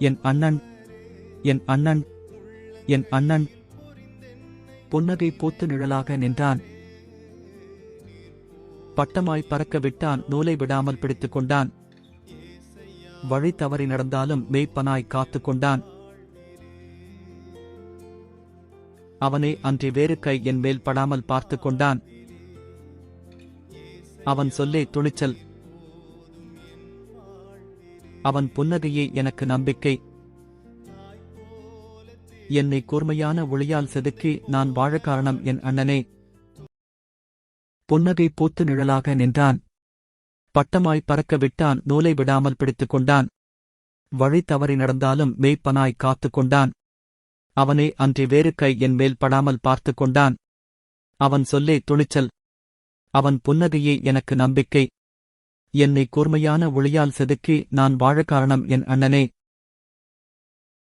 என் அண்ணன் என் அண்ணன் என் அண்ணன். புன்னகை பூத்து நிழலாக நின்றான். பட்டமாய் பறக்க விட்டான் நூலை விடாமல் பிடித்துக் கொண்டான். வழி தவறி நடந்தாலும் மெய்ப்பனாய் காத்துக் கொண்டான். அவனே அன்றி வேறு கை என் மேல் படாமல் பார்த்துக் கொண்டான். அவன் சொல்லே துணிச்சல் அவன் புன்னகையே எனக்கு நம்பிக்கை. என்னை கூர்மையான ஒளியால் செதுக்கி நான் வாழ காரணம் என் அண்ணனே. புன்னகை பூத்து நிழலாக நின்றான். பட்டமாய் பறக்க விட்டான் நூலை விடாமல் பிடித்துக் கொண்டான். வழி தவறி நடந்தாலும் மெய்ப்பனாய் காத்துக் கொண்டான். அவனே அன்றி வேறு கை என் மேல் படாமல் பார்த்துக் கொண்டான். அவன் சொல்லே துணிச்சல். அவன் புன்னகையே எனக்கு நம்பிக்கை. என்னை கூர்மையான ஒளியால் செதுக்கி நான் வாழ காரணம் என் அண்ணனே.